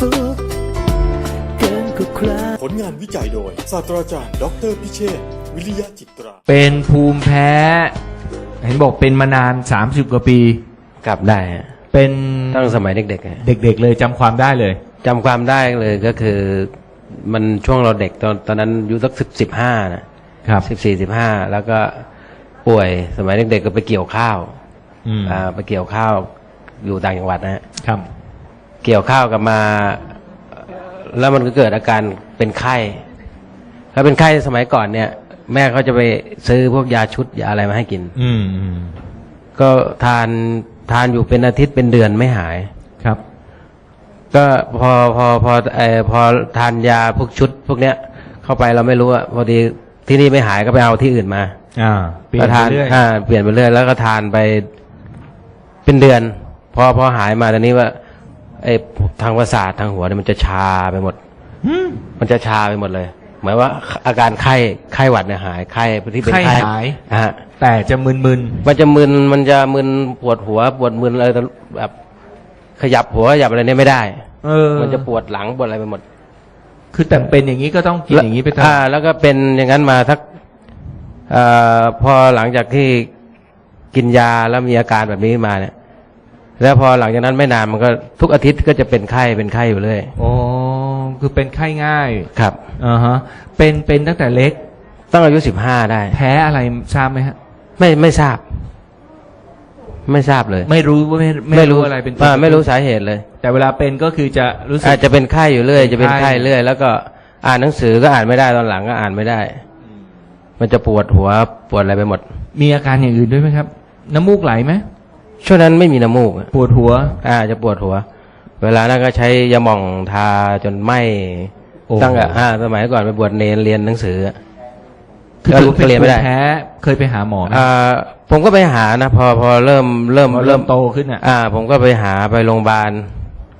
สุขเกินกว่าใคร ผลงานวิจัยโดย ศาสตราจารย์ดออเตอร์พิเชษฐ์วิริยะจิตรา เป็นภูมิแพ้ เห็นบอกเป็นมานาน 30 กว่าปี กลับได้ฮะเป็นตั้งสมัยเด็กๆฮะเด็กๆเลยจำความได้เลย จำความได้เลยก็คือ มันช่วงเราเด็กตอนตอนนั้นอายุสักสิบสิบห้านะครับสิบสี่สิบห้าแล้วก็ป่วยสมัยเด็กๆก็ไปเกี่ยวข้าวอืมอ่าไปเกี่ยวข้าวอยู่ต่างจังหวัดนะฮะ ครับ เกี่ยวข้าวกลับมา แล้วมันก็เกิดอาการเป็นไข้ถ้าเป็นไข้สมัยก่อนเนี่ย แม่เขาจะไปซื้อพวกยาชุดยาอะไรมาให้กิน อืมอืมก็ทานทานอยู่เป็นอาทิตย์เป็นเดือนไม่หาย ครับ ก็พอพอพอเออพอทานยาพวกชุด พวกเนี้ย เข้าไปเราไม่รู้อะพอดีที่นี่ไม่หายก็ไปเอาที่อื่นมาอ่าเปลี่ยนก็ไปทานเรื่อยอ่าเปลี่ยนไปเรื่อยแล้วก็ทานไปเป็นเดือน พอพอหายมาตอนนี้ว่า ไอ้ทางประสาททางหัวเนี่ยมันจะชาไปหมดหืมมันจะชาไปหมดเลย หมายว่าอาการไข้ไข้หวัดเนี่ยหายไข้ที่เป็นไข้ไข้หายอะฮะแต่จะมึนมันจะมึนมันจะมึนปวดหัวปวดมึนอะไรแบบขยับหัวขยับอะไรเนี่ยไม่ได้ๆเออ มันจะปวดหลังปวดอะไรไปหมด คือแต่เป็นอย่างนี้ก็ต้องกินอย่างนี้ไปตลออ่าดแล้วก็เป็นอย่างนั้นมาทักเอ่อพอหลังจากที่กินยาแล้วมีอาการแบบนี้มาเนี่ย แล้วพอหลังจากนั้นไม่นานมันก็ทุกอาทิตย์ก็จะเป็นไข้เป็นไข้อยู่เรื่อยโอ้คือเป็นไข้ง่ายครับอ่าฮะเป็นเป็นตั้งแต่เล็กต้องอายุสิบห้าได้ แพ้อะไรทราบไหมฮะ ไม่ไม่ทราบ ไม่ทราบเลย ไม่รู้ว่าไม่ไม่รู้อะไรเป็นตัวาไม่รู้สาเหตุเลย แต่เวลาเป็นก็คือจะรู้สึกอาจจะเป็นไข้อยู่เรื่อยเป็นจะเป็นไข้ไข้เรื่อย แล้วก็อ่านหนังสือก็อ่านไม่ได้ตอนหลังก็อ่านไม่ได้ มันจะปวดหัวปวดอะไรไปหมด มีอาการอย่างอื่นด้วยไหมครับ น้ำมูกไหลไหม ช่วงนั้นไม่มีน้ำมูกปวดหัว อ่าจะปวดหัว เวลานั้นก็ใช้ยาหม่องทาจนไหมโอ้โหตั้งแต่อ่าสมัยก่อนไปบวชเนรเรียนหนังสือคือถือว่าเป็นเรียนไม่ได้ภูมิแพ้เคยไปหาหมอไหมอ่าผมก็ไปหานะพอพอเริ่มเริ่มพอเริ่มโตขึ้นอะ อ่า ผมก็ไปหาไปโรงพยาบาล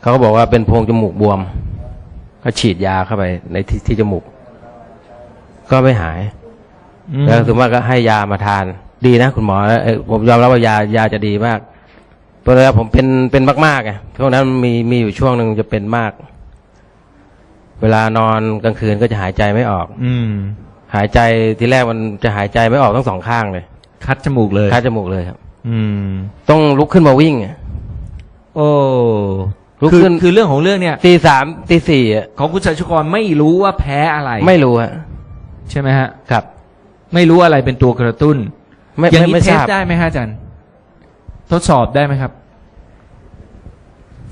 เขาก็บอกว่าเป็นโพรงจมูกบวม ก็ฉีดยาเข้าไปในที่ที่จมูก ก็ไม่หายอืมแล้วถึงว่าก็ให้ยามาทาน ดีนะคุณหมอเอ่อผมยอมรับว่ายายาจะดีมากเพราะว่าผมเป็นเป็นมากๆไงช่วงนั้นมีมีอยู่ช่วงหนึ่งจะเป็นมาก เวลานอนกลางคืนก็จะหายใจไม่ออก อืม หายใจทีแรกมันจะหายใจไม่ออกทั้งสองข้างเลย คัดจมูกเลยคาจมูกเลยครับ อืม ต้องลุกขึ้นมาวิ่งอะโอ้ลุกคือขึ้นคือเรื่องของเรื่องเนี่ยตีสามตีสี่อะของคุณสัชกรไม่รู้ว่าแพ้อะไร ไม่รู้ฮะใช่ไหมฮะ ครับ ไม่รู้อะไรเป็นตัวกระตุ้น ไม่อย่างไม่นี้ไม่เททสราบ ได้ไหมฮะอาจารย์ ทดสอบได้ไหมครับ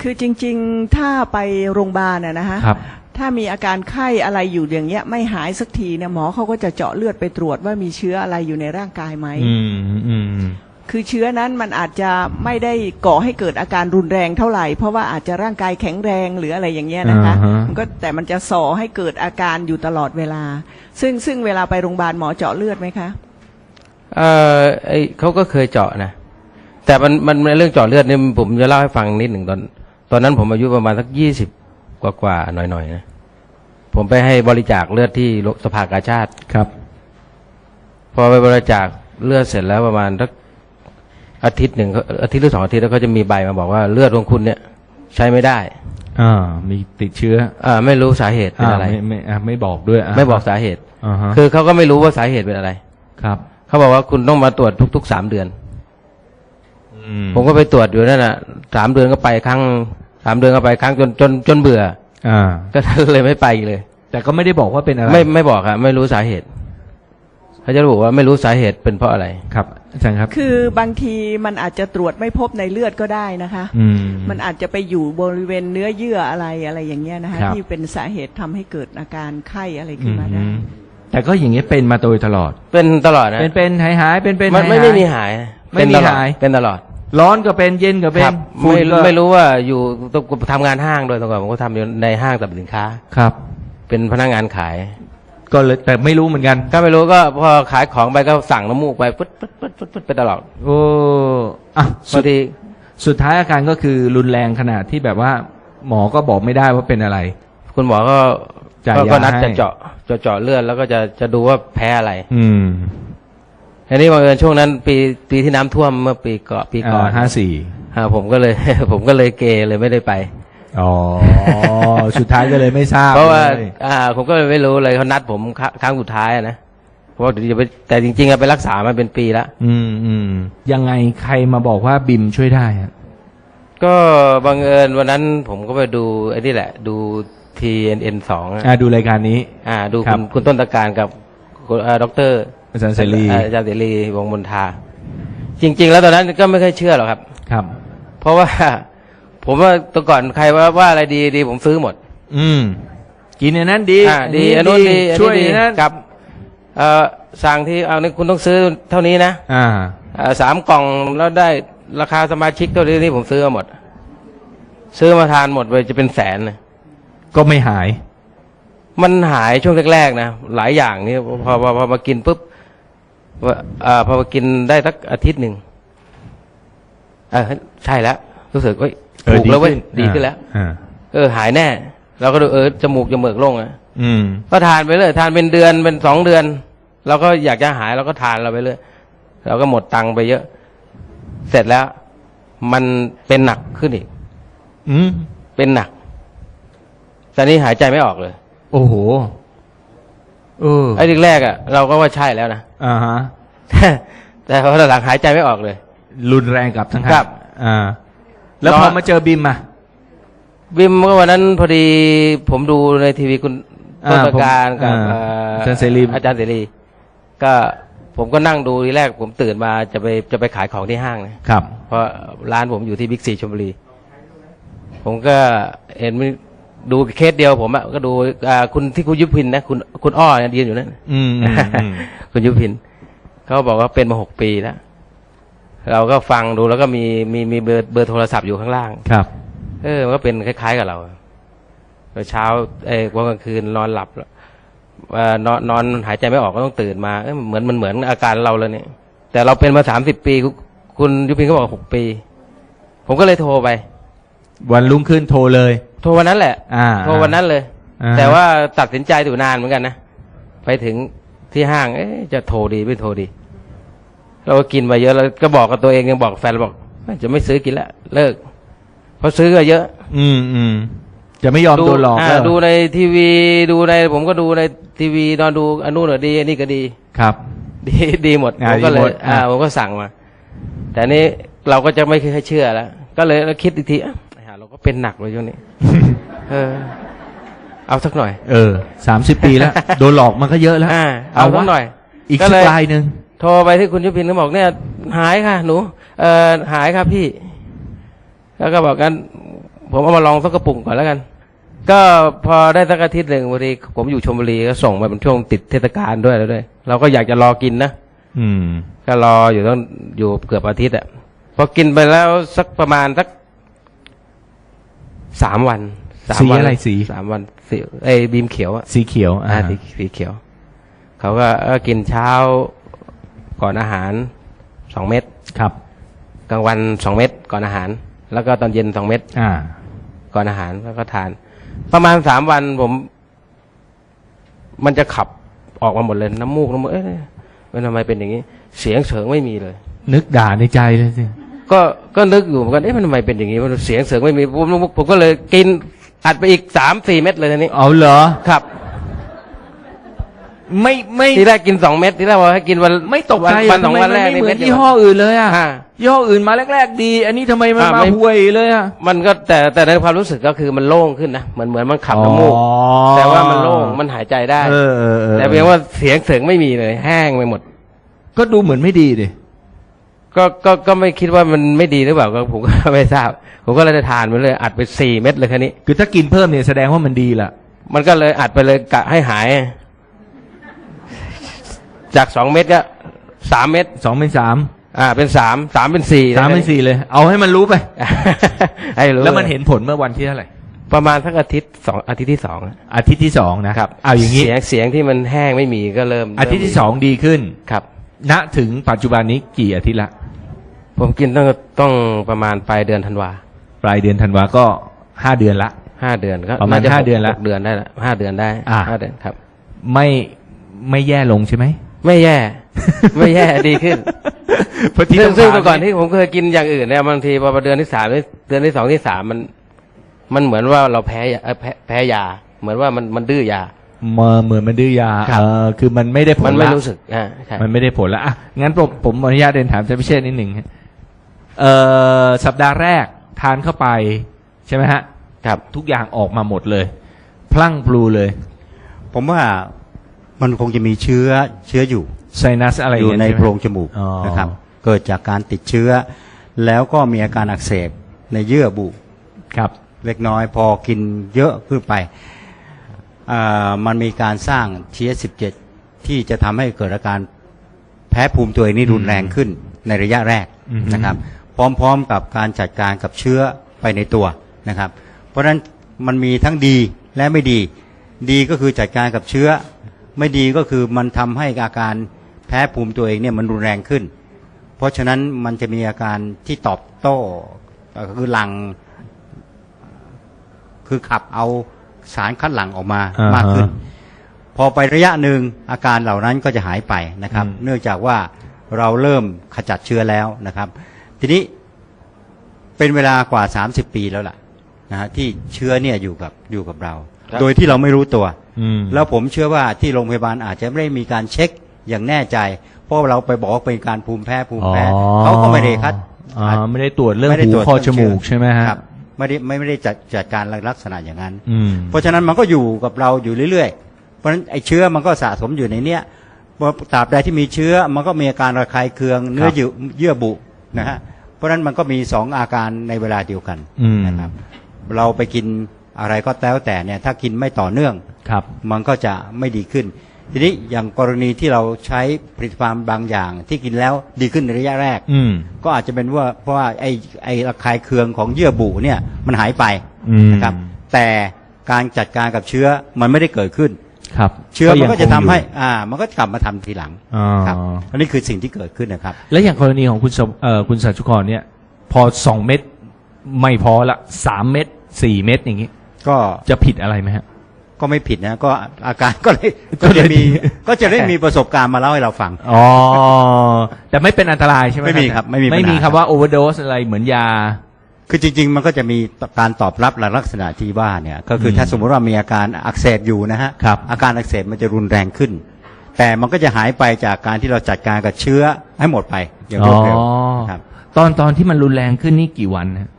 คือจริงๆ ถ้าไปโรงพยาบาลน่ะนะฮะ ครับ ถ้ามีอาการไข้อะไรอยู่อย่างเงี้ย ไม่หายสักทีเนี่ยหมอเขาก็จะเจาะเลือดไปตรวจว่ามีเชื้ออะไรอยู่ในร่างกายไหม อืมอืม คือเชื้อนั้นมันอาจจะไม่ได้ก่อให้เกิดอาการรุนแรงเท่าไหร่ เพราะว่าอาจจะร่างกายแข็งแรงหรืออะไรอย่างเงี้ยนะคะอ่าฮะ มันก็แต่มันจะส่อให้เกิดอาการอยู่ตลอดเวลา ซึ่งซึ่งเวลาไปโรงพยาบาลหมอเจาะเลือดไหมคะ เออไอเขาก็เคยเจาะนะแต่มันมันเรื่องเจาะเลือดเนี่ยผมจะเล่าให้ฟังนิดหนึ่งตอน ตอนนั้นผมอายุประมาณสักยี่สิบกว่ากว่าๆหน่อยๆนะผมไปให้บริจาคเลือดที่โรงสภากาชาติครับ พอไปบริจาคเลือดเสร็จแล้วประมาณสักอาทิตย์หนึ่งเขาอาทิตย์หรือสองอาทิตย์แล้วเขาจะมีใบมาบอกว่าเลือดของคุณเนี่ยใช้ไม่ได้อ่ามีติดเชื้ออ่าไม่รู้สาเหตุเป็นอะไราไม่ไม่อ่าไม่บอกด้วยาไม่บอกสาเหตุอ่าฮะคือเขาก็ไม่รู้ว่าสาเหตุเป็นอะไรครับ เขาบอกว่าคุณต้องมาตรวจทุกๆสามเดือนอืมผมก็ไปตรวจอยู่นั่นน่ะสามเดือนก็ไปครั้งสามเดือนก็ไปครั้งจนจนจนเบื่อ อ่า ก็เลยไม่ไปอีกเลย แต่ก็ไม่ได้บอกว่าเป็นอะไร ไม่ไม่บอกครับไม่รู้สาเหตุเขาจะบอกว่าไม่รู้สาเหตุเป็นเพราะอะไรครับอาจารย์ครับ คือบางทีมันอาจจะตรวจไม่พบในเลือดก็ได้นะคะ อืม มันอาจจะไปอยู่บริเวณเนื้อเยื่ออะไรอะไรอย่างเงี้ยนะคะ ครับ ที่เป็นสาเหตุทำให้เกิดอาการไข้อะไรอืขึ้นมมาได้ แต่ก็อย่างเงี้ยเป็นมาโดยตลอด เป็นตลอดนะเป็นเป็นหายหายเป็นเป็นมันไม่หายไม่หายมีหายไม่มีเป็นตลอดหายเป็นตลอด ร้อนก็เป็นเย็นก็เป็คนรับฝุ่นไม่ก็ไม่รู้ว่าอยู่ต้องทำงานห้างด้วยตรงก่อนผมก็ทำอยู่ในห้างสรรพสินค้าครับ เป็นพนักงานขาย ก็เลยแต่ไม่รู้เหมือนกัน ก็ไม่รู้ก็พอขายของไปก็สั่งน้ำมูกไปปึ๊ดปึ๊ดปึ๊ดปึ๊ดปึ๊ดไปตลอดโอ้อะบาสุงดทีสุดท้ายอาการก็คือรุนแรงขนาดที่แบบว่า หมอก็บอกไม่ได้ว่าเป็นอะไร คุณหมอก็ จ่ายก็ยาก็นัดให้จะเจาะจะเจาะเลือดแล้วก็จะจะดูว่าแพ้อะไร อืมอันนี้บังเอิญช่วงนั้น ปีปีที่น้ำท่วมเมื่อปีก่อนปีก่อนห้าสี่อ่าผมก็เลย ผมก็เลยเกเลยไม่ได้ไปอ๋อสุดท้ายก็เลยไม่ทราบเพราะว่าลยอ่า ผมก็ไม่รู้เลยเขานัดผมครั้งครั้งสุดท้ายอะนะเพราะว่าเดี๋ยวจะไปแต่จริงๆอะไปรักษามาเป็นปีละอืมอืมยังไงใครมาบอกว่าบิมช่วยได้อะ ก็บังเอิญวันนั้นผมก็ไปดูไอ้นี่แหละ ดู TNN สองอะอ่าดูรายการนี้ อ่า ดูครัคุบ ณคุณต้นตะการกับคุณอ่าด็อกเตอร์อาจารย์เสรีอาจารย์เสรีวงศ์มนทา จริง ๆ แล้วตอนนั้นก็ไม่เคยเชื่อหรอกครับ ครับ เพราะว่า ผมว่าแตัวก่อนใครว่าว่าอะไรดีดีผมซื้อหมด อืม กินอันนั้นดีอ่าดีอันนู้นดีอันช่วยนี้ดีอันนั้นครับเอ่อสั่งที่เอานี่คุณต้องซื้อเท่านี้นะอ่า เอ่อสามกล่องแล้วได้ ราคาสมาชิกเท่านี้นี่ผมซื้อมาหมด ซื้อมาทานหมดไปจะเป็นแสนเลยก็ไม่หาย มันหายช่วงแรกๆนะหลายอย่างนี่พอพอพอมากินปุ๊บว่าอ่าพอมากินได้สักอาทิตย์หนึ่งเออใช่แล้วรู้สึกเอ้ยเออถูกแล้วเว้ยดีดีขึ้ขึ้นนแล้วอ่าเออหายแน่ เราก็ดูเออจมูกจมูกโล่งอะอืมก็ทานไปเลยทานเป็นเดือนเป็นสองเดือนเราก็อยากจะหายเราก็ทานเราไปเลยเราก็หมดตังค์ไปเยอะ เสร็จแล้ว มันเป็นหนักขึ้นอีกอืมเป็นหนัก ตอนนี้หายใจไม่ออกเลย โอ้โหเออไอ้ทีแรกอะ เราก็ว่าใช่แล้วนะอ่าฮะแต่แต่พอหลังหายใจไม่ออกเลย รุนแรงกับทั้งครับ อ่า แล้วนอนพอมาเจอบิมอะบิมก็วันนั้นพอดีผมดูในทีวีคุณอ่าต้นตะการกับผมเอ่ออาจารย์เสรีอาจารย์เสรีก็ ผมก็นั่งดูทีแรกผมตื่นมาจะไปจะไปขายของที่ห้างนะครับ เพราะร้านผมอยู่ที่บิ๊กซีชลบุรี ผมก็เห็นมีดูเคสเดียวผมอะก็ดูอ่าคุณที่คุณยุพินนะคุณคุณอ้อเนี่ยยืนอยู่นั่นอืมอืมอืมคุณยุพินเขาบอกว่าเป็นมาหกปีแล้ว เราก็ฟังดูแล้วก็มีมีมีเบอร์เบอร์โทรศัพท์อยู่ข้างล่าง ครับ เออมันก็เป็นคล้าย ๆ กับเราตอนเช้าเออวันกลางคืนนอนหลับแล้วเอ่อ นอนนอนหายใจไม่ออกก็ต้องตื่นมาเอ้ยเหมือนมันเหมือนอาการเราเลยเนี่ย แต่เราเป็นมาสามสิบปีคุณคุณยุพินก็บอกหกปี ผมก็เลยโทรไป วันรุ่งขึ้นโทรเลย โทรวันนั้นแหละอ่าโทรวันนั้นเลยอ่าแต่ว่าตัดสินใจอยู่นานเหมือนกันนะไปถึงที่ห้างเอ๊ะจะโทรดีไม่โทรดี เราก็กินมาเยอะแล้วก็บอกกับตัวเองยังบอกแฟนเราบอกจะไม่ซื้อกินแล้วเลิกเพราะซื้อก็เยอะ อืมอืม จะไม่ยอมโดนหลอกาแล้วดูในทีวีดูในผมก็ดูในทีวีนอนดูอันนู้นก็ดีอันนี้ก็ดี ครับ ดีดีหมดอ่าผมก็เลดีหมยดอ่าอ่า ผมก็สั่งมา แต่อันนี้เราก็จะไม่เคยเชื่อแล้วก็เลยคิดอีกทีอะไอ้ห่าเราก็เป็นหนักเลยช่วงนี้ เออ เอาสักหน่อย เออสามสิบปีแล้ว โดนหลอกมันก็เยอะแล้วอ่าเอาสักหน่อย อีกก็สัเลกยรายหนึ่งโทรไปที่คุณยุพินก็บอกเนี่ย หายค่ะ หนู เอ่อหายครับพี่ แล้วก็บอกกัน ผมเอามาลองสักกระปุกก่อนแล้วกัน ก็พอได้สักอาทิตย์หนึ่งพอดีผมอยู่ชลบุรีก็ส่งมาเป็นช่วงติดเทศกาลด้วยแล้วด้วย เราก็อยากจะรอกินนะอืม ก็รออยู่ต้องอยู่เกือบอาทิตย์อะพอกินไปแล้วสักประมาณสักสามวันสามสีวันอะไรสี สามวันสีไอ้บีมเขียวอะสีเขียวอ่าอ่าสีสีเขียว เขาก็เออกินเช้าก่อนอาหารสองเม็ดครับ กลางวันสองเม็ดก่อนอาหาร แล้วก็ตอนเย็นสองเม็ด อ่า ก่อนอาหารแล้วก็ทาน ประมาณสามวันผม มันจะขับออกมาหมดเลยน้ำมูกน้ำมูกเอ๊ะมันทำไมเป็นอย่างนี้ เสียงเสริงไม่มีเลย นึกด่าในใจเลยสิก็ก็นึกอยู่เหมือนกันเอ๊ะมันทำไมเป็นอย่างนี้มันเสียงเสริงไม่มีผมผมก็เลยกินอัดไปอีกสามสี่เม็ดเลยทีนี้เอาเหรอครับ ไม่ไม่ทีแรกกินสองเม็ดทีแรกบอกให้กินวันไม่ตกใจวันอะสองทำไมวันมันแรกไม่นี่เหมือเม็นดยี่ห้ออื่นเลยอะอ่ายี่ห้ออื่นมาแรก ๆ ดี อันนี้ทำไมมันอ่ามาไม่ห่วยเลยอะมันก็แต่แต่ในความรู้สึกก็คือมันโล่งขึ้นนะเหมือนเหมือนมันขับน้ำมูกอ๋อแต่ว่ามันโล่งมันหายใจได้เออเออออแต่เพียงว่าเสียงเสริงไม่มีเลยแห้งไปหมด ก็ดูเหมือนไม่ดีดิก็ก็ก็ไม่คิดว่ามันไม่ดีหรือเปล่าก็ผมก็ไม่ทราบ ผมก็เลยได้ทานไปเลยอัดไปสี่เม็ดเลยคันนี้ คือถ้ากินเพิ่มเนี่ยแสดงว่ามันดีละมันก็เลยอัดไปเลยกะให้หาย จากสองเม็ดก็สามเม็ดสองเป็นสามอ่า เป็นสามสามเป็นสี่สามเป็นสี่เลย เอาให้มันรู้ไปให้รู้แล้วมันเห็นผลเมื่อวันที่เท่าไหร่ประมาณสักอาทิตย์สองอาทิตย์ที่สองอะอาทิตย์ที่สองนะครับเอาอย่างนี้เสียงเสียงที่มันแห้งไม่มีก็เริ่ม อาทิตย์ที่สองดีขึ้นครับ ณถึงปัจจุบันนี้กี่อาทิตย์ละ ผมกินต้องต้องประมาณปลายเดือนธันวาปลายเดือนธันวาก็ห้าเดือนละห้าเดือนก็ประมาณจห้าเดือนละหกเดือนได้ละห้าเดือนได้อ่าห้าเดือนครับ ไม่ไม่แย่ลงใช่ไหม ไม่แย่ ไม่แย่ดีขึ้นเพราะที่ซึ่งต้องซึ่งถามแต่ก่อนที่ผมเคยกินอย่างอื่นเนี่ยบางทีพอเดือนที่สามเดือนที่สองที่สามมัน มันเหมือนว่าเราแพ้ยาเอ่อแพ้แพ้ยา เหมือนว่ามันมันดื้อยาเมื่อเหมือนมันดื้อยาครับเออคือมันไม่ได้ผลมันไม่ละรู้สึกอ่าใช่มันไม่ได้ผลแล้วอะงั้นผมผมอนุญาตเดินถามอาจารย์พิเชษนิดหนึ่งฮะเอ่อสัปดาห์แรกทานเข้าไปใช่ไหมฮะครับ ทุกอย่างออกมาหมดเลย พลั่งพลูเลย ผมว่า มันคงจะมีเชื้อเชื้ออยู่ไซนัสอะไรอยู่างในเงี้ยโพรงจมูกอ๋อนะครับ เกิดจากการติดเชื้อ แล้วก็มีอาการอักเสบในเยื่อบุครับ เล็กน้อยพอกินเยอะขึ้นไปอ่ามันมีการสร้าง TS17 ที่จะทำให้เกิดอาการแพ้ภูมิตัวเองนี่รุนแรงขึ้นในระยะแรกอือฮึนะครับ พร้อมๆกับการจัดการกับเชื้อไปในตัวนะครับ เพราะฉะนั้นมันมีทั้งดีและไม่ดี ดีก็คือจัดการกับเชื้อ ไม่ดีก็คือมันทำให้อาการแพ้ภูมิตัวเองเนี่ยมันรุนแรงขึ้น เพราะฉะนั้นมันจะมีอาการที่ตอบโต้เอ่อคือหลัง คือขับเอาสารคัดหลั่งออกมาอ่าฮะมากขึ้น พอไประยะหนึ่งอาการเหล่านั้นก็จะหายไปนะครับอืมเนื่องจากว่าเราเริ่มขจัดเชื้อแล้วนะครับ ทีนี้เป็นเวลากว่า 30 ปีแล้วล่ะนะฮะที่เชื้อเนี่ยอยู่กับอยู่กับเราครับโดยที่เราไม่รู้ตัว อืมแล้วผมเชื่อว่าที่โรงพยาบาลอาจจะไม่ได้มีการเช็คอย่างแน่ใจ เพราะเราไปบอกว่าเป็นการภูมิแพ้ภูมิแพ้อ๋อเขาก็ไม่ได้คัดอ๋อไม่ได้ตรวจเรื่องไม่ได้หูตรวจคอเรื่จงมูกเชื้อใช่ไหมฮะครับไม่ได้ไม่ไม่ได้จัดจัดการลักษณะอย่างนั้น อืม เพราะฉะนั้นมันก็อยู่กับเราอยู่เรื่อยๆ เพราะฉะนั้นไอ้เชื้อมันก็สะสมอยู่ในเนี้ยพอตราบใดที่มีเชื้อมันก็มีอาการระคายเคืองเนื้อเยื่อเยื่อบุนะฮะ เพราะฉะนั้นมันก็มีสองอาการในเวลาเดียวกันอืม นะครับ เราไปกิน อะไรก็แล้วแต่เนี่ยถ้ากินไม่ต่อเนื่องครับ มันก็จะไม่ดีขึ้น ทีนี้อย่างกรณีที่เราใช้ผลิตภัณฑ์บางอย่าง ที่กินแล้วดีขึ้นในระยะแรก อืม ก็อาจจะเป็นว่าเพราะว่าไอ้ไอ้ระคายเคืองของเยื่อบุเนี่ยมันหายไปอืม นะครับ แต่การจัดการกับเชื้อมันไม่ได้เกิดขึ้น ครับเชื้อมันก็จะทำยังคงอยู่ให้ อ่า มันก็กลับมาทำทีหลังอ๋อครับอันนี้คือสิ่งที่เกิดขึ้นนะครับ แล้วอย่างกรณีของคุณสมเอ่อคุณสัจจุกรเนี่ย พอสองเม็ดไม่พอละสามเม็ดสี่เม็ดอย่างงี้ ก็จะผิดอะไรไหมฮะ ก็ไม่ผิดนะ ก็อาการก็เลยก็ก็เลยจะมีดีก็จะได้มีประสบการณ์มาเล่าให้เราฟัง อ๋อ แต่ไม่เป็นอันตรายใช่ไหมไม่มีครับ ไม่มีปัญหาไม่มีคำว่าโอเวอร์โดสอะไรเหมือนยา คือจริง ๆ มันก็จะมีการตอบรับหลักลักษณะที่ว่าเนี่ย ก็คืออมถ้าสมมติว่ามีอาการอักเสบอยู่นะฮะครับอาการอักเสบมันจะรุนแรงขึ้น แต่มันก็จะหายไปจากการที่เราจัดการกับเชื้อให้หมดไปอย่างรวดเร็วครับตอนตอนที่มันรุนแรงขึ้นนี่กี่วันฮะ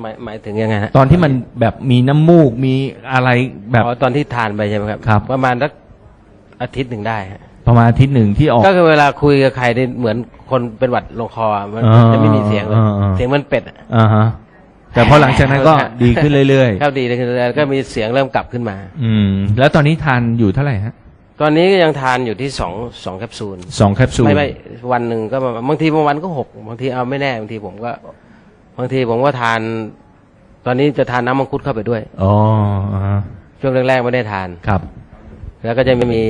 หมายหมายถึงยังไงฮะตอนที่มันแบบมีน้ำมูกมีอะไรแบบ อ๋อตอนที่ทานไปใช่ไหมครับ ครับ ประมาณสักอาทิตย์หนึ่งได้ฮะประมาณอาทิตย์หนึ่งที่ออก ก็คือเวลาคุยกับใครเนี่ยเหมือนคนเป็นหวัดลงคออะมันอ่าจะไม่มีเสียงเลยอ่าอ่า เสียงมันเป็ดอะอ่าฮะแต่พอหลังจากนั้นก็ดีขึ้นเรื่อยครับดีเลยคือก็มีเสียงเริ่มกลับขึ้นมา ๆ อืม แล้วตอนนี้ทานอยู่เท่าไหร่ฮะตอนนี้ก็ยังทานอยู่ที่สองสองแคปซูลสองแคปซูลไม่ไม่วันหนึ่งก็ประมาณบางทีบางวันก็หกบางทีเอาไม่แน่บางทีผมก็ บางทีผมก็ทาน ตอนนี้จะทานน้ำมังคุดเข้าไปด้วย อ๋ออ่าฮะช่วงแรกๆไม่ได้ทาน ครับ แล้วก็จะไม่มี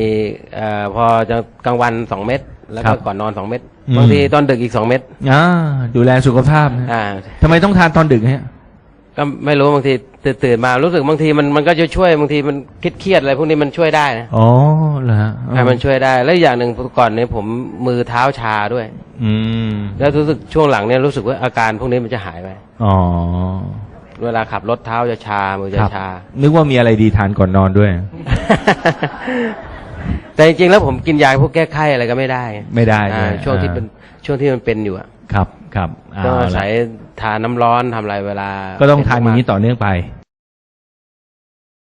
เอ่อพอจะกลางวันสองเม็ดแล้วครัก็บก่อนนอนสองเม็ดอืม บางทีตอนดึกอีกสองเม็ดอ่าดูแลสุขภาพนะอ่า ทำไมต้องทานตอนดึกฮะ ก็ไม่รู้บางทีตื่นตื่นมารู้สึกบางทีมันมันก็จะช่วยบางทีมันคิดเครียดอะไรพวกนี้มันช่วยได้นะอ๋อเหรอฮะอ่ามันช่วยได้ แล้วอย่างหนึ่งก่อนเนี่ยผมมือเท้าชาด้วย อืม แล้วรู้สึกช่วงหลังเนี่ยรู้สึกว่าอาการพวกนี้มันจะหายไปอ๋อเวลาขับรถเท้าจะชามือจะครับชา นึกว่ามีอะไรดีทานก่อนนอนด้วย แต่จริงๆแล้วผมกินยาพวกแก้ไข้อะไรก็ไม่ได้ ไม่ได้อ่าใช่ไหมช่วงที่อ่าเป็นช่วงที่มันเป็นอยู่อะครับ ครับก็เอาอาศัละยทานน้ำร้อนทำอะไรเวลาก็ต้องทานอย่างนี้ต่อเนื่องไป